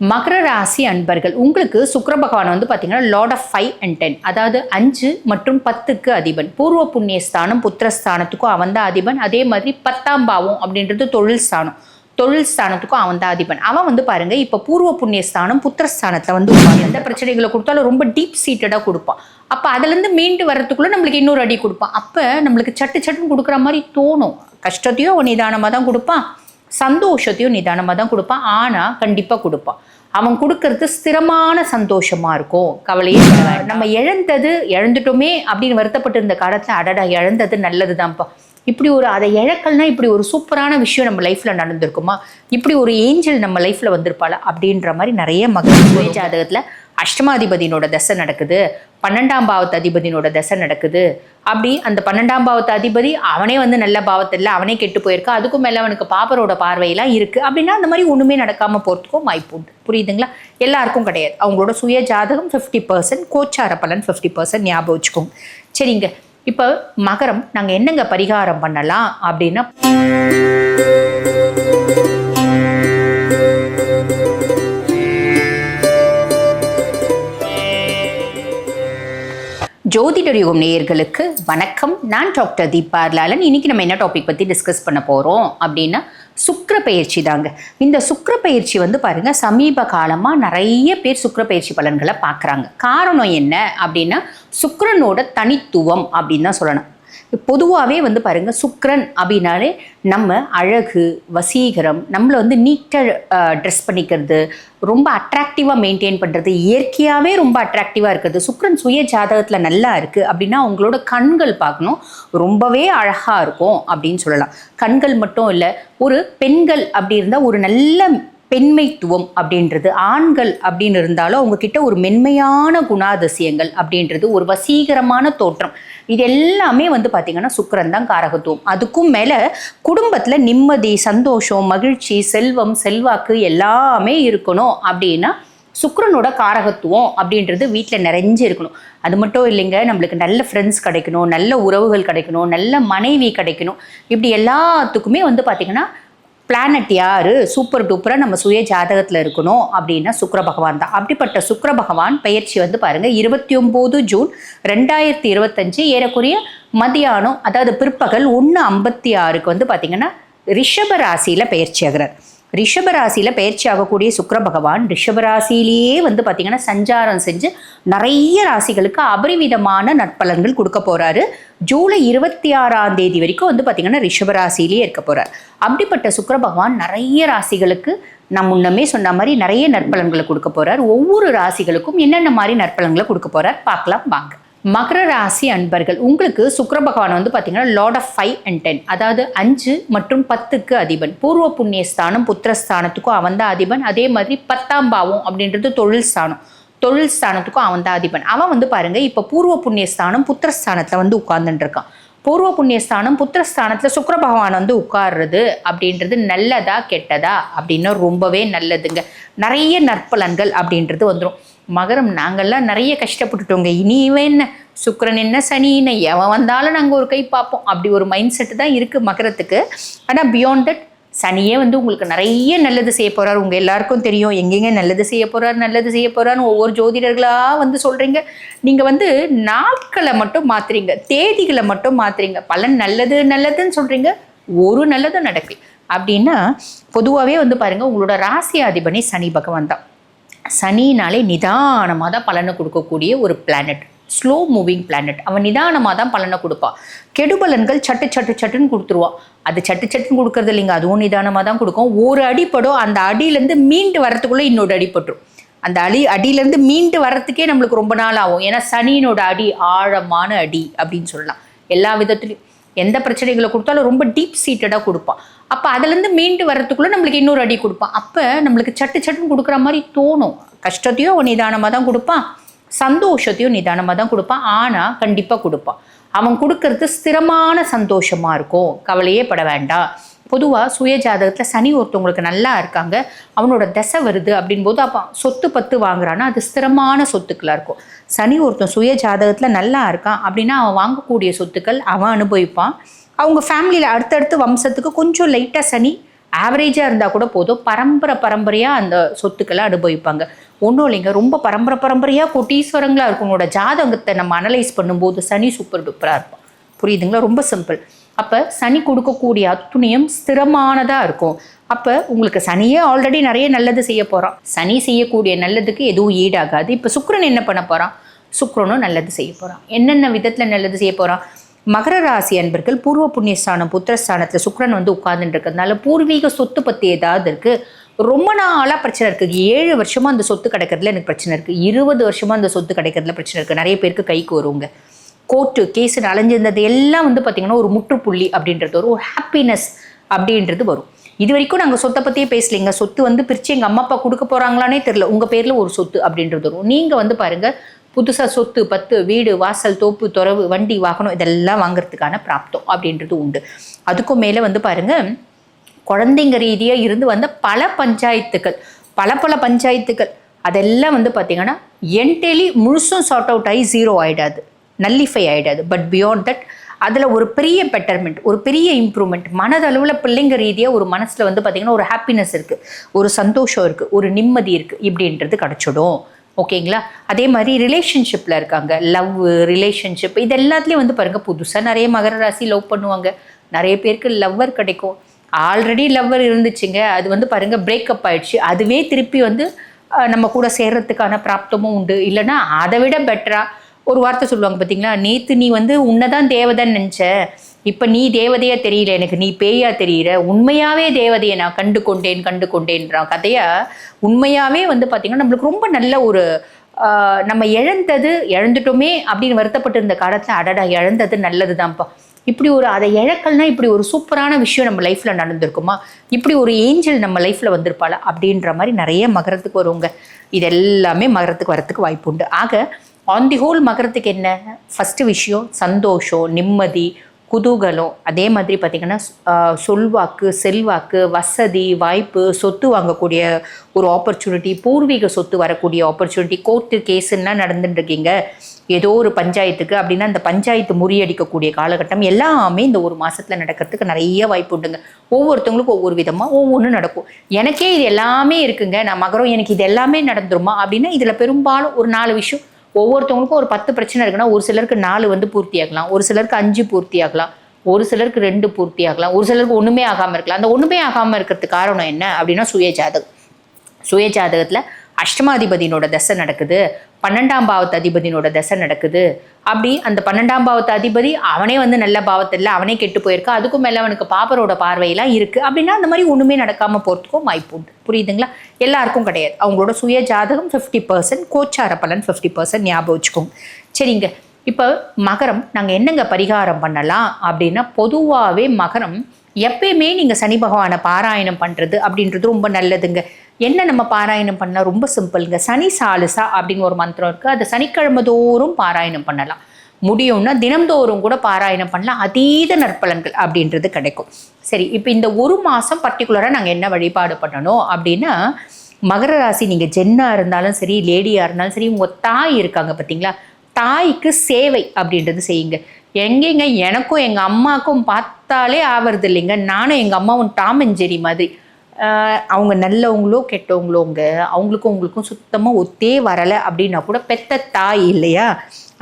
மகர ராசி அன்பர்கள் உங்களுக்கு சுக்கர பகவான் வந்து பார்த்தீங்கன்னா lord of five and ten அதாவது அஞ்சு மற்றும் பத்துக்கு அதிபன். பூர்வ புண்ணிய ஸ்தானம் புத்திரஸ்தானத்துக்கும் அவன் தான் அதிபன். அதே மாதிரி பத்தாம் பாவம் அப்படின்றது தொழில் ஸ்தானம். தொழில் ஸ்தானத்துக்கும் அவன் தான் அதிபன். அவன் வந்து பாருங்க இப்போ பூர்வ புண்ணிய ஸ்தானம் புத்திரஸ்தானத்தில் வந்து எந்த பிரச்சனைகளை கொடுத்தாலும் ரொம்ப டீப் சீட்டடாக கொடுப்பான். அப்போ அதுலேருந்து மீண்டு வர்றதுக்குள்ள நம்மளுக்கு இன்னொரு அடி கொடுப்பான். அப்போ நம்மளுக்கு சட்டு சட்டுன்னு கொடுக்குற மாதிரி தோணும். கஷ்டத்தையும் அவன் நிதானமாக தான் கொடுப்பான். சந்தோஷத்தையும் நிதானமாக தான் கொடுப்பான். ஆனால் கண்டிப்பாக கொடுப்பான். அவன் கொடுக்கறது ஸ்திரமான சந்தோஷமா இருக்கும். கவலையே நம்ம இழந்தது இழந்துட்டோமே அப்படின்னு வருத்தப்பட்டு இருந்த காலத்தில் அடடா இழந்தது நல்லதுதான்ப்பா. இப்படி ஒரு அதை இழக்கல்னா இப்படி ஒரு சூப்பரான விஷயம் நம்ம லைஃப்பில் நடந்திருக்குமா? இப்படி ஒரு ஏஞ்சல் நம்ம லைஃப்பில் வந்திருப்பாள்? அப்படின்ற மாதிரி நிறைய மகள் ஜாதகத்தில் அஷ்டமாதிபதியினோட தசை நடக்குது பன்னெண்டாம் பாவத்து அதிபதியினோட தசை நடக்குது. அப்படி அந்த பன்னெண்டாம் பாவத்து அதிபதி அவனே வந்து நல்ல பாவத்தில் இல்லை அவனே கெட்டு போயிருக்கா அதுக்கும் மேலே அவனுக்கு பாப்பரோட பார்வையெல்லாம் இருக்குது அப்படின்னா அந்த மாதிரி ஒன்றுமே நடக்காமல் போகிறதுக்கும் வாய்ப்பு உண்டு. புரியுதுங்களா? எல்லாருக்கும் கிடையாது. அவங்களோட சுய ஜாதகம் ஃபிஃப்டி பர்சன்ட் கோச்சார பலன் ஃபிஃப்டி பர்சன்ட் ஞாபகம் வச்சுக்கோங்க. சரிங்க. இப்போ மகரம் நாங்கள் என்னங்க பரிகாரம் பண்ணலாம் அப்படின்னா ஜோதிடர் யுகம் நேயர்களுக்கு வணக்கம். நான் டாக்டர் தீபார்லாலன் லாலன் இன்னைக்கு நம்ம என்ன டாபிக் பற்றி டிஸ்கஸ் பண்ண போகிறோம் அப்படின்னா சுக்கர பயிற்சி தாங்க. இந்த சுக்கர பயிற்சி வந்து பாருங்க சமீப காலமாக நிறைய பேர் சுக்கர பயிற்சி பலன்களை பார்க்குறாங்க. காரணம் என்ன அப்படின்னா சுக்கரனோட தனித்துவம் அப்படின்னு தான் சொல்லணும். பொதுவாகவே வந்து பாருங்க சுக்ரன் அப்படின்னாலே நம்ம அழகு வசீகரம் நம்மளை வந்து நீட்டாக ட்ரெஸ் பண்ணிக்கிறது ரொம்ப அட்ராக்டிவாக மெயின்டைன் பண்ணுறது இயற்கையாகவே ரொம்ப அட்ராக்டிவாக இருக்கிறது. சுக்ரன் சுய ஜாதகத்தில் நல்லா இருக்குது அப்படின்னா அவங்களோட கண்கள் பார்க்கணும். ரொம்பவே அழகாக இருக்கும் அப்படின்னு சொல்லலாம். கண்கள் மட்டும் இல்லை ஒரு பெண்கள் அப்படி இருந்தால் ஒரு நல்ல பெண்மைத்துவம் அப்படின்றது ஆண்கள் அப்படின்னு இருந்தாலும் அவங்க கிட்ட ஒரு மென்மையான குணாதிசயங்கள் அப்படின்றது ஒரு வசீகரமான தோற்றம். இது எல்லாமே வந்து பார்த்திங்கன்னா சுக்கரன் தான் காரகத்துவம். அதுக்கும் மேலே குடும்பத்தில் நிம்மதி சந்தோஷம் மகிழ்ச்சி செல்வம் செல்வாக்கு எல்லாமே இருக்கணும் அப்படின்னா சுக்கரனோட காரகத்துவம் அப்படின்றது வீட்டில் நிறைஞ்சு இருக்கணும். அது மட்டும் இல்லைங்க நம்மளுக்கு நல்ல ஃப்ரெண்ட்ஸ் கிடைக்கணும் நல்ல உறவுகள் கிடைக்கணும் நல்ல மனைவி கிடைக்கணும். இப்படி எல்லாத்துக்குமே வந்து பார்த்திங்கன்னா பிளானட் யாரு? சூப்பர் டூப்பராக நம்ம சுய ஜாதகத்தில் இருக்கணும் அப்படின்னா சுக்கர பகவான் தான். அப்படிப்பட்ட சுக்கர பகவான் பயிற்சி வந்து பாருங்கள் இருபத்தி ஒம்பது ஜூன் ரெண்டாயிரத்தி இருபத்தஞ்சு ஏறக்குறைய மதியானம் அதாவது பிற்பகல் ஒன்று ஐம்பத்தி ஆறுக்கு வந்து பார்த்தீங்கன்னா ரிஷப ராசியில் பயிற்சி ஆகிறார். ரிஷபராசியில் பயிற்சி ஆகக்கூடிய சுக்கர பகவான் ரிஷபராசிலேயே வந்து பார்த்தீங்கன்னா சஞ்சாரம் செஞ்சு நிறைய ராசிகளுக்கு அபரிவிதமான நற்பலன்கள் கொடுக்க போகிறாரு ஜூலை இருபத்தி ஆறாம் தேதி வரைக்கும் வந்து பார்த்தீங்கன்னா ரிஷபராசிலேயே இருக்க போகிறார் அப்படிப்பட்ட சுக்கர பகவான் நிறைய ராசிகளுக்கு நான் முன்னமே சொன்ன மாதிரி நிறைய நற்பலன்களை கொடுக்க போகிறார் ஒவ்வொரு ராசிகளுக்கும் என்னென்ன மாதிரி நற்பலன்களை கொடுக்க போகிறார் பார்க்கலாம் வாங்க. மகர ராசி அன்பர்கள் உங்களுக்கு சுக்கர பகவான் வந்து பார்த்தீங்கன்னா lord of five and ten அதாவது அஞ்சு மற்றும் பத்துக்கு அதிபன். பூர்வ புண்ணிய ஸ்தானம் புத்திரஸ்தானத்துக்கும் அவன் தான் அதிபன். அதே மாதிரி பத்தாம் பாவம் அப்படின்றது தொழில் ஸ்தானம். தொழில் ஸ்தானத்துக்கும் அவன் தான் அதிபன். அவன் வந்து பாருங்க இப்போ பூர்வ புண்ணிய ஸ்தானம் புத்திரஸ்தானத்தில் வந்து உட்கார்ந்துட்டுருக்கான் பூர்வ புண்ணியஸ்தானம் புத்திரஸ்தானத்தில் சுக்கர பகவான் வந்து உட்கார்றது அப்படின்றது நல்லதா கெட்டதா? அப்படின்னா ரொம்பவே நல்லதுங்க. நிறைய நற்பலன்கள் அப்படின்றது வந்துடும் மகரம் நாங்கள்லாம் நிறைய கஷ்டப்பட்டுட்டோங்க. இனி இவன் என்ன? சுக்கிரன் என்ன? சனி என்ன? எவன் வந்தாலும் நாங்கள் ஒரு கை பார்ப்போம். அப்படி ஒரு மைண்ட் செட்டு தான் இருக்குது மகரத்துக்கு. ஆனால் பியாண்ட் தட் சனியே வந்து உங்களுக்கு நிறைய நல்லது செய்ய போகிறார் உங்கள் எல்லாருக்கும் தெரியும். எங்கெங்கே நல்லது செய்ய போகிறார் நல்லது செய்ய போகிறாருன்னு ஒவ்வொரு ஜோதிடர்களாக வந்து சொல்கிறீங்க நீங்கள் வந்து நாட்களை மட்டும் மாற்றுறீங்க தேதிகளை மட்டும் மாற்றுறீங்க பலன் நல்லது நல்லதுன்னு சொல்கிறீங்க ஒரு நல்லதும் நடக்கல. அப்படின்னா பொதுவாகவே வந்து பாருங்கள் உங்களோட ராசி அதிபனி சனி பகவான் தான். சனினாலே நிதானமாக தான் பலனை கொடுக்கக்கூடிய ஒரு பிளானட் ஸ்லோ மூவிங் பிளானட் அவன் நிதானமாக தான் பலனை கொடுப்பான் கெடுபலன்கள் சட்டு சட்டு சட்டுன்னு கொடுத்துருவான் அது சட்டு சட்டுன்னு கொடுக்கறது இல்லைங்க. அதுவும் நிதானமாக தான் கொடுக்கும். ஒரு அடிப்படும் அந்த அடியிலேருந்து மீண்டு வரத்துக்குள்ளே இன்னொரு அடிப்பட்டுரும் அந்த அடி அடியிலேருந்து மீண்டு வரத்துக்கே நம்மளுக்கு ரொம்ப நாள் ஆகும். ஏன்னா சனியினோட அடி ஆழமான அடி அப்படின்னு சொல்லலாம். எல்லா விதத்துலையும் எந்த பிரச்சனைகளை கொடுத்தாலும் ரொம்ப டீப் சீட்டடாக கொடுப்பான். அப்போ அதுலேருந்து மீண்டு வரத்துக்குள்ளே நம்மளுக்கு இன்னொரு அடி கொடுப்பான். அப்போ நம்மளுக்கு சட்டு சட்டுன்னு கொடுக்குற மாதிரி தோணும். கஷ்டத்தையும் நிதானமாக தான் கொடுப்பான். சந்தோஷத்தையும் நிதானமாக தான் கொடுப்பான். ஆனால் கண்டிப்பாக கொடுப்பான். அவன் கொடுக்கறது ஸ்திரமான சந்தோஷமாக இருக்கும். கவலையே பட வேண்டாம். பொதுவாக சுய ஜாதகத்தில் சனி ஒருத்தவங்களுக்கு நல்லா இருக்காங்க. அவனோட தசை வருது அப்படின்போது அப்போ சொத்து பத்து வாங்குறான்னா அது ஸ்திரமான சொத்துக்களாக இருக்கும். சனி ஒருத்தன் சுய ஜாதகத்தில் நல்லா இருக்கான் அப்படின்னா அவன் வாங்கக்கூடிய சொத்துக்கள் அவன் அனுபவிப்பான். அவங்க ஃபேமிலியில் அடுத்தடுத்து வம்சத்துக்கு கொஞ்சம் லைட்டாக சனி ஆவரேஜாக இருந்தால் கூட போதும். பரம்பரை பரம்பரையாக அந்த சொத்துக்களை அனுபவிப்பாங்க. ஒன்றும் இல்லைங்க ரொம்ப பரம்பரை பரம்பரையாக கொட்டீஸ்வரங்களாக இருக்கும் உங்களோட ஜாதகத்தை நம்ம அனலைஸ் பண்ணும்போது சனி சூப்பர் டூப்பராக இருப்பான். புரியுதுங்களா? ரொம்ப சிம்பிள் அப்போ சனி கொடுக்கக்கூடிய அத்துணியம் ஸ்திரமானதாக இருக்கும். அப்போ உங்களுக்கு சனியே ஆல்ரெடி நிறைய நல்லது செய்ய போகிறான் சனி செய்யக்கூடிய நல்லதுக்கு எதுவும் ஈடாகாது. இப்போ சுக்கரன் என்ன பண்ண போகிறான் சுக்கரனும் நல்லது செய்ய போகிறான் என்னென்ன விதத்தில் நல்லது செய்ய போகிறான் மகர ராசி அன்பர்கள் பூர்வ புண்ணியஸ்தானம் புத்திரஸ்தானத்தில் சுக்கரன் வந்து உட்கார்ந்துட்டு இருக்கிறதுனால பூர்வீக சொத்து பற்றி ஏதாவது இருக்குது ரொம்ப நாளாக பிரச்சனை இருக்குது ஏழு வருஷமாக அந்த சொத்து கிடைக்கிறதுல எனக்கு பிரச்சனை இருக்குது இருபது வருஷமாக அந்த சொத்து கிடைக்கிறதுல பிரச்சனை இருக்குது நிறைய பேருக்கு கைக்கு வருவாங்க கோர்ட்டு கேஸுன்னு அலைஞ்சிருந்தது எல்லாம் வந்து பார்த்திங்கன்னா ஒரு முற்றுப்புள்ளி அப்படின்றது ஒரு ஹாப்பினஸ் அப்படின்றது வரும். இது வரைக்கும் நாங்கள் சொத்தை பற்றியே பேசலைங்க சொத்து வந்து பிரித்து எங்கள் அம்மா அப்பா கொடுக்க போகிறாங்களானே தெரில உங்கள் பேரில் ஒரு சொத்து அப்படின்றது வரும். நீங்கள் வந்து பாருங்கள் புதுசாக சொத்து பத்து வீடு வாசல் தோப்பு துறவு வண்டி வாகனம் இதெல்லாம் வாங்குறதுக்கான பிராப்தம் அப்படின்றது உண்டு. அதுக்கும் மேலே வந்து பாருங்கள் குழந்தைங்க ரீதியாக இருந்து வந்த பல பஞ்சாயத்துக்கள் பல பல பஞ்சாயத்துக்கள் அதெல்லாம் வந்து பார்த்திங்கன்னா என்டெலி முழுசும் சார்ட் அவுட் ஆகி ஜீரோ ஆகிடாது நல்லிஃபை ஆகிடாது பட் பியாண்ட் தட் அதில் ஒரு பெரிய பெட்டர்மெண்ட் ஒரு பெரிய இம்ப்ரூவ்மெண்ட் மனதளவில் பிள்ளைங்க ரீதியாக ஒரு மனசில் வந்து பார்த்திங்கன்னா ஒரு ஹாப்பினஸ் இருக்குது ஒரு சந்தோஷம் இருக்குது ஒரு நிம்மதி இருக்குது இப்படின்றது கிடச்சிடும். ஓகேங்களா? அதே மாதிரி ரிலேஷன்ஷிப்பில் இருக்காங்க. லவ் ரிலேஷன்ஷிப் இது எல்லாத்துலேயும் வந்து பாருங்கள் புதுசாக நிறைய மகர ராசி லவ் பண்ணுவாங்க. நிறைய பேருக்கு லவ்வர் கிடைக்கும். ஆல்ரெடி லவ்வர் இருந்துச்சுங்க. அது வந்து பாருங்கள் பிரேக்கப் ஆயிடுச்சு. அதுவே திருப்பி வந்து நம்ம கூட சேர்றதுக்கான பிராப்தமும் உண்டு. இல்லைன்னா அதை விட பெட்டராக ஒரு வார்த்தை சொல்லுவாங்க பார்த்தீங்களா நேற்று நீ வந்து உன்னைதான் தேவதைன்னு நினச்ச. இப்போ நீ தேவதையா தெரியல எனக்கு. நீ பேயா தெரியல உண்மையாவே தேவதையை நான் கண்டு கொண்டேன் கண்டு கொண்டேன்றான் கதையா? உண்மையாவே வந்து பார்த்தீங்கன்னா நம்மளுக்கு ரொம்ப நல்ல ஒரு நம்ம இழந்தது இழந்துட்டோமே அப்படின்னு வருத்தப்பட்டு இருந்த காலத்தில் அடடா இழந்தது நல்லது தான்ப்பா இப்படி ஒரு அதை இழக்கல்னா இப்படி ஒரு சூப்பரான விஷயம் நம்ம லைஃப்பில் நடந்திருக்குமா? இப்படி ஒரு ஏஞ்சல் நம்ம லைஃப்பில் வந்திருப்பாளா? அப்படின்ற மாதிரி நிறைய மகரத்துக்கு வருவங்க. இது எல்லாமே மகரத்துக்கு வரத்துக்கு வாய்ப்பு உண்டு ஆக ஆன் தி ஹோல் மகரத்துக்கு என்ன? ஃபஸ்ட்டு விஷயம் சந்தோஷம் நிம்மதி குதூகலம். அதே மாதிரி பார்த்திங்கன்னா சொல்வாக்கு செல்வாக்கு வசதி வாய்ப்பு சொத்து வாங்கக்கூடிய ஒரு ஆப்பர்ச்சுனிட்டி பூர்வீக சொத்து வரக்கூடிய ஆப்பர்ச்சுனிட்டி கோர்ட்டு கேஸுன்னா நடந்துட்டுருக்கீங்க ஏதோ ஒரு பஞ்சாயத்துக்கு அப்படின்னா அந்த பஞ்சாயத்து முறியடிக்கக்கூடிய காலகட்டம் எல்லாமே இந்த ஒரு மாதத்தில் நடக்கிறதுக்கு நிறைய வாய்ப்பு உண்டுங்க. ஒவ்வொருத்தவங்களுக்கும் ஒவ்வொரு விதமாக ஒவ்வொன்றும் நடக்கும். எனக்கே இது எல்லாமே இருக்குங்க. நான் மகரம் எனக்கு இது எல்லாமே நடந்துருமா? அப்படின்னா இதில் பெரும்பாலும் ஒரு நாலு விஷயம் ஒவ்வொருத்தவங்களுக்கும் ஒரு பத்து பிரச்சனை இருக்குன்னா ஒரு சிலருக்கு நாலு வந்து பூர்த்தி ஆகலாம் ஒரு சிலருக்கு அஞ்சு பூர்த்தி ஆகலாம் ஒரு சிலருக்கு ரெண்டு பூர்த்தி ஆகலாம் ஒரு சிலருக்கு ஒன்றுமே ஆகாமல் இருக்கலாம். அந்த ஒன்றுமே ஆகாமல் இருக்கிறதுக்கு காரணம் என்ன அப்படின்னா சுய ஜாதகம் சுய ஜாதகத்தில் அஷ்டமாதிபதியினோட தசை நடக்குது பன்னெண்டாம் பாவத்து அதிபதியினோட தசை நடக்குது. அப்படி அந்த பன்னெண்டாம் பாவத்து அதிபதி அவனே வந்து நல்ல பாவத்தில் அவனே கெட்டு போயிருக்கா அதுக்கும் மேலே அவனுக்கு பாப்பரோட பார்வையெல்லாம் இருக்குது அப்படின்னா அந்த மாதிரி ஒன்றுமே நடக்காமல் போகிறதுக்கும் வாய்ப்பு உண்டு. புரியுதுங்களா? எல்லாருக்கும் கிடையாது. அவங்களோட சுய ஜாதகம் ஃபிஃப்டி பர்சன்ட் கோச்சார பலன் ஃபிஃப்டி பர்சன்ட் ஞாபகம் வச்சுக்கோங்க. சரிங்க. இப்போ மகரம் நாங்கள் என்னங்க பரிகாரம் பண்ணலாம்? அப்படின்னா பொதுவாகவே மகரம் எப்பயுமே நீங்கள் சனி பகவானை பாராயணம் பண்ணுறது அப்படின்றது ரொம்ப நல்லதுங்க. என்ன நம்ம பாராயணம் பண்ணால் ரொம்ப சிம்பிளுங்க. சனி சாலுசா அப்படின்னு ஒரு மந்திரம் இருக்குது அதை சனிக்கிழமை தோறும் பாராயணம் பண்ணலாம். முடியும்னா தினம்தோறும் கூட பாராயணம் பண்ணலாம். அதீத நற்பலன்கள் அப்படின்றது கிடைக்கும். சரி இப்போ இந்த ஒரு மாதம் பர்டிகுலராக நாங்கள் என்ன வழிபாடு பண்ணணும் அப்படின்னா மகர ராசி நீங்கள் ஜென்னாக இருந்தாலும் சரி லேடியாக இருந்தாலும் சரி உங்கள் தாய் இருக்காங்க பார்த்தீங்களா தாய்க்கு சேவை அப்படின்றது செய்யுங்க. எங்கேங்க எனக்கும் எங்கள் அம்மாவுக்கும் பார்த்தாலே ஆவறது இல்லைங்க நானும் எங்கள் அம்மாவும் டாம் அண்ட் ஜெரி மாதிரி. அவங்க நல்லவங்களோ கெட்டவங்களோங்க அவங்களுக்கும் உங்களுக்கும் சுத்தமாக ஒத்தே வரலை அப்படின்னா கூட பெத்த தாய் இல்லையா?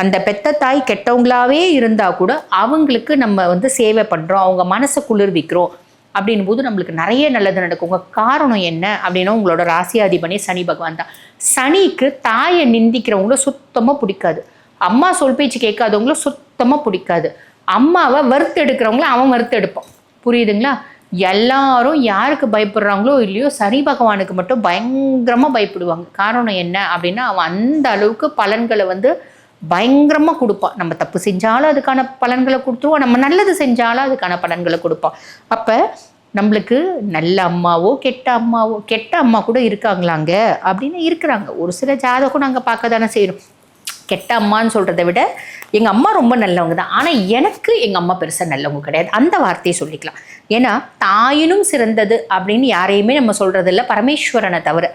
அந்த பெத்த தாய் கெட்டவங்களாவே இருந்தால் கூட அவங்களுக்கு நம்ம வந்து சேவை பண்ணுறோம் அவங்க மனசை குளிர்விக்கிறோம் அப்படின் போது நம்மளுக்கு நிறைய நல்லது நடக்குங்க காரணம் என்ன அப்படின்னா உங்களோட ராசியாதிபனே சனி பகவான் தான். சனிக்கு தாயை நிந்திக்கிறவங்கள சுத்தமாக பிடிக்காது. அம்மா சொல் பேச்சு கேட்காதவங்களும் சுத்தமாக பிடிக்காது. அம்மாவை வறுத்து எடுக்கிறவங்கள அவன் வறுத்து எடுப்பான் புரியுதுங்களா? எல்லாரும் யாருக்கு பயப்படுறாங்களோ இல்லையோ சனி பகவானுக்கு மட்டும் பயங்கரமாக பயப்படுவாங்க. காரணம் என்ன அப்படின்னா அவன் அந்த அளவுக்கு பலன்களை வந்து பயங்கரமாக கொடுப்பான் நம்ம தப்பு செஞ்சாலும் அதுக்கான பலன்களை கொடுத்துருவோம். நம்ம நல்லது செஞ்சாலும் அதுக்கான பலன்களை கொடுப்பான் அப்போ நம்மளுக்கு நல்ல அம்மாவோ கெட்ட அம்மாவோ கெட்ட அம்மா கூட இருக்காங்களாங்க அப்படின்னு இருக்கிறாங்க. ஒரு சில ஜாதகம் நாங்கள் பார்க்க தானே செய்கிறோம் கெட்ட அம்மான்னு சொல்கிறத விட எங்கள் அம்மா ரொம்ப நல்லவங்க தான். ஆனால் எனக்கு எங்கள் அம்மா பெருசாக நல்லவங்க கிடையாது. அந்த வார்த்தையை சொல்லிக்கலாம். ஏன்னா தாயினும் சிறந்தது அப்படின்னு யாரையுமே நம்ம சொல்கிறதில்ல பரமேஸ்வரனை தவிர.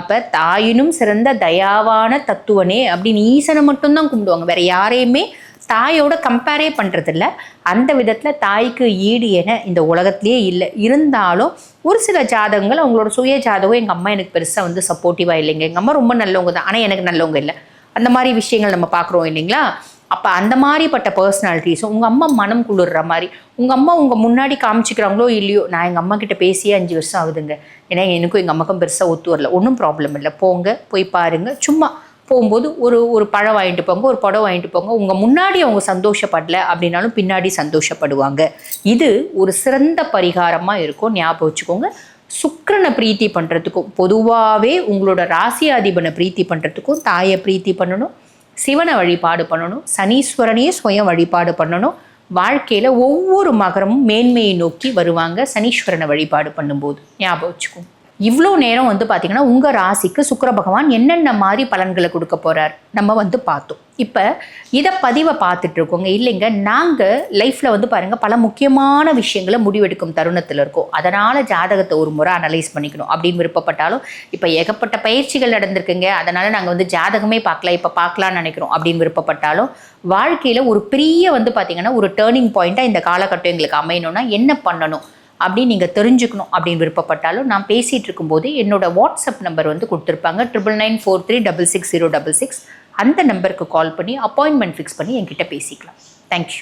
அப்போ தாயினும் சிறந்த தயாவான தத்துவனே அப்படின்னு ஈசனை மட்டும்தான் கும்பிடுவாங்க. வேற யாரையுமே தாயோட கம்பேரே பண்ணுறதில்ல அந்த விதத்தில் தாய்க்கு ஈடு என இந்த உலகத்திலே இல்லை. இருந்தாலும் ஒரு சில ஜாதகங்கள் அவங்களோட சுய ஜாதகம் எங்கள் அம்மா எனக்கு பெருசாக வந்து சப்போர்ட்டிவாக இல்லைங்க. எங்கள் அம்மா ரொம்ப நல்லவங்க தான். ஆனால் எனக்கு நல்லவங்க இல்லை. அந்த மாதிரி விஷயங்கள் நம்ம பார்க்குறோம் இல்லைங்களா? அப்போ அந்த மாதிரிப்பட்ட பர்சனாலிட்டிஸும் உங்கள் அம்மா மனம் குளிர்ற மாதிரி உங்கள் அம்மா உங்கள் முன்னாடி காமிச்சிக்கிறாங்களோ இல்லையோ நான் எங்கள் அம்மா கிட்ட பேசியே அஞ்சு வருஷம் ஆகுதுங்க. ஏன்னா எனக்கும் எங்கள் அம்மாக்கும் பெருசாக ஒத்து வரல. ஒன்றும் ப்ராப்ளம் இல்லை. போங்க போய் பாருங்கள் சும்மா போகும்போது ஒரு ஒரு பழம் வாங்கிட்டு போங்க ஒரு படம் வாங்கிட்டு போங்க. உங்கள் முன்னாடி அவங்க சந்தோஷப்படல அப்படின்னாலும் பின்னாடி சந்தோஷப்படுவாங்க. இது ஒரு சிறந்த பரிகாரமாக இருக்கும். ஞாபகம் வச்சுக்கோங்க. சுக்கரனை பிரீத்தி பண்ணுறதுக்கும் பொதுவாகவே உங்களோட ராசியாதிபனை பிரீத்தி பண்ணுறதுக்கும் தாயை பிரீத்தி பண்ணணும் சிவனை வழிபாடு பண்ணணும் சனீஸ்வரனையே சுயம் வழிபாடு பண்ணணும். வாழ்க்கையில் ஒவ்வொரு மகரமும் மேன்மையை நோக்கி வருவாங்க சனீஸ்வரனை வழிபாடு பண்ணும்போது. ஞாபகம் வச்சுக்கோங்க இவ்வளோ நேரம் வந்து பார்த்திங்கன்னா உங்கள் ராசிக்கு சுக்கர பகவான் என்னென்ன மாதிரி பலன்களை கொடுக்க போகிறார் நம்ம வந்து பார்த்தோம். இப்போ இதை பதிவை பார்த்துட்ருக்கோங்க இல்லைங்க நாங்கள் லைஃப்பில் வந்து பாருங்கள் பல முக்கியமான விஷயங்களை முடிவெடுக்கும் தருணத்தில் இருக்கோம். அதனால் ஜாதகத்தை ஒரு முறை அனலைஸ் பண்ணிக்கணும். அப்படின்னு விருப்பப்பட்டாலும் இப்போ ஏகப்பட்ட பயிற்சிகள் நடந்திருக்குங்க. அதனால் நாங்கள் வந்து ஜாதகமே பார்க்கல இப்போ பார்க்கலான்னு நினைக்கிறோம் அப்படின்னு விருப்பப்பட்டாலும் வாழ்க்கையில் ஒரு பெரிய வந்து பார்த்திங்கன்னா ஒரு டேர்னிங் பாயிண்ட்டாக இந்த காலகட்டம் எங்களுக்கு அமையணும்னா என்ன பண்ணணும் அப்படின்னு நீங்கள் தெரிஞ்சுக்கணும் அப்படின்னு விருப்பப்பட்டாலும் நான் பேசிகிட்டு இருக்கும்போது என்னோட வாட்ஸ்அப் நம்பர் வந்து கொடுத்துருப்பாங்க. Triple nine four three double six zero double six அந்த நம்பருக்கு கால் பண்ணி அப்பாயின்மெண்ட் ஃபிக்ஸ் பண்ணி என்கிட்ட பேசிக்கலாம். தேங்க்யூ